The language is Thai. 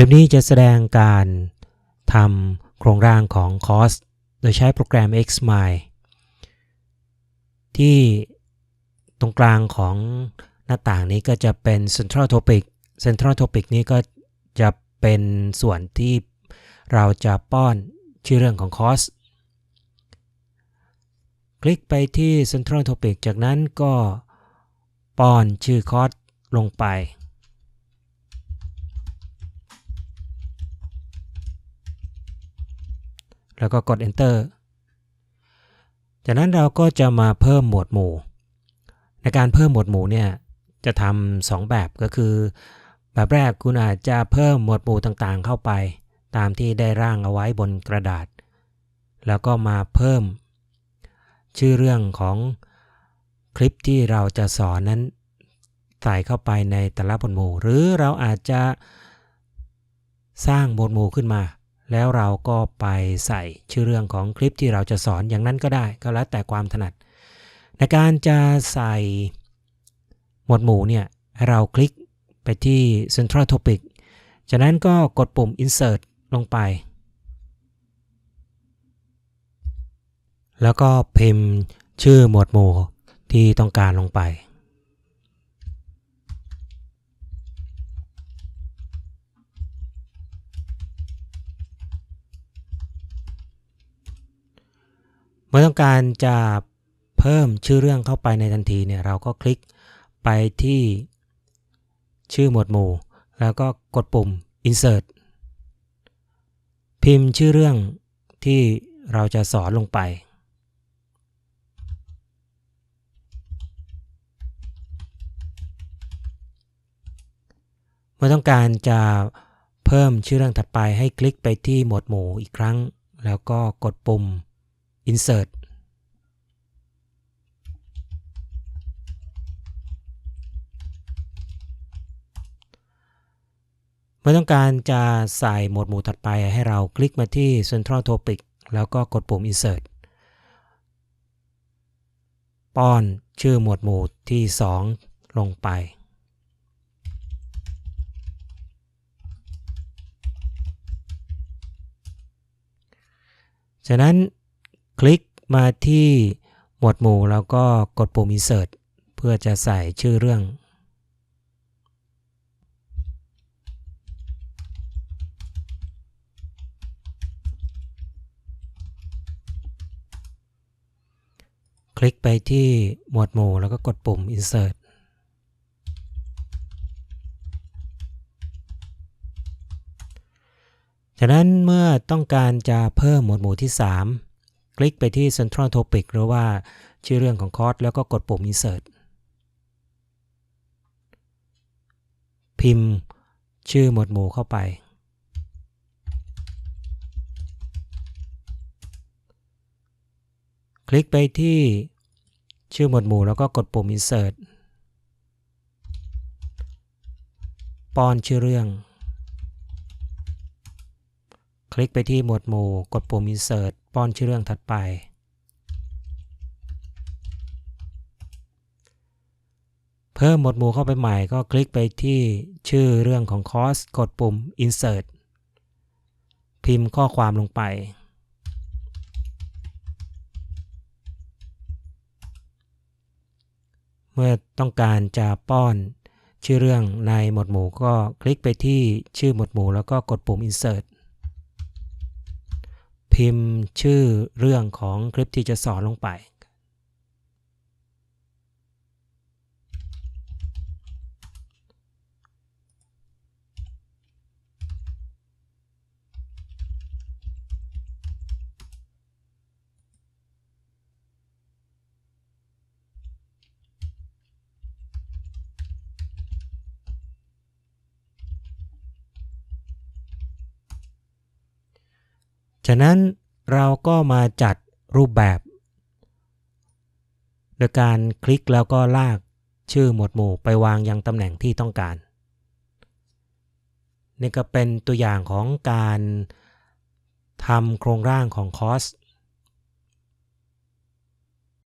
ลิปนี้จะแสดงการทำโครงร่างของ cos โดยใช้โปรแกรม xmind ที่ตรงกลางของหน้าต่างนี้ก็จะเป็น central topic central topic นี้ก็จะเป็นส่วนที่เราจะป้อนชื่อเรื่องของ cos คลิกไปที่ central topic จากนั้นก็ป้อนชื่อ cos ลงไป แล้วก็กด enter จากนั้นเราก็จะมาเพิ่มหมวดหมู่ ในการเพิ่มหมวดหมู่เนี่ยจะทำสองแบบก็คือ แบบแรกคุณอาจจะเพิ่มหมวดหมู่ต่างๆเข้าไป ตามที่ได้ร่างเอาไว้บนกระดาษ แล้วก็มาเพิ่ม ชื่อเรื่องของคลิปที่เราจะสอนนั้นใส่เข้าไปในแต่ละหมวดหมู่ หรือเราอาจจะสร้างหมวดหมู่ขึ้นมา แล้วเราก็ไปใส่ชื่อเรื่องของคลิปที่เราจะสอนอย่างนั้นก็ได้ ก็แล้วแต่ความถนัด ในการจะใส่หมวดหมู่เนี่ยเราคลิกไปที่ Central Topic จากนั้นก็กดปุ่ม Insert ลงไป แล้วก็พิมพ์ชื่อหมวดหมู่ที่ต้องการลงไป เมื่อต้องการจะเพิ่มชื่อเรื่องเข้าไปในทันทีเนี่ยเราก็คลิกไปที่ชื่อหมวดหมู่ แล้วก็กดปุ่ม insert พิมพ์ชื่อเรื่องที่เราจะสอนลงไป เมื่อต้องการจะเพิ่มชื่อเรื่องถัดไปให้คลิกไปที่หมวดหมู่อีกครั้ง แล้วก็กดปุ่ม insert เมื่อต้องการจะใส่หมวดหมู่ถัดไปให้เราคลิกมาที่ Central Topic แล้วก็กดปุ่ม Insert ป้อนชื่อหมวดหมู่ที่ 2 ลงไปจากนั้น คลิกมาที่หมวดหมู่แล้วก็กดปุ่ม Insert เพื่อจะใส่ชื่อเรื่อง คลิกไปที่หมวดหมู่แล้วก็กดปุ่ม Insert จากนั้นเมื่อต้องการจะเพิ่มหมวดหมู่ที่ 3 คลิกไปที่ Central Topic หรือว่าชื่อเรื่องของคอร์สแล้วก็กดปุ่ม Insert พิมพ์ชื่อหมวดหมู่เข้าไป คลิกไปที่ชื่อหมวดหมู่แล้วก็กดปุ่ม Insert ป้อนชื่อเรื่อง คลิกไปที่หมวดหมู่ กดปุ่ม Insert ป้อนชื่อเรื่องถัดไป เพิ่มหมวดหมู่เข้าไปใหม่ก็คลิกไปที่ชื่อเรื่องของคอร์สกดปุ่ม Insert พิมพ์ข้อความลงไป เมื่อต้องการจะป้อนชื่อเรื่องในหมวดหมู่ก็คลิกไปที่ชื่อหมวดหมู่แล้วก็กดปุ่ม Insert พิมพ์ชื่อเรื่องของคลิปที่จะสอนลงไป ฉะนั้นเราก็มาจัดรูปแบบ โดยการคลิกแล้วก็ลากชื่อหมวดหมู่ไปวางยังตำแหน่งที่ต้องการ นี่ก็เป็นตัวอย่างของการทำโครงร่างของคอส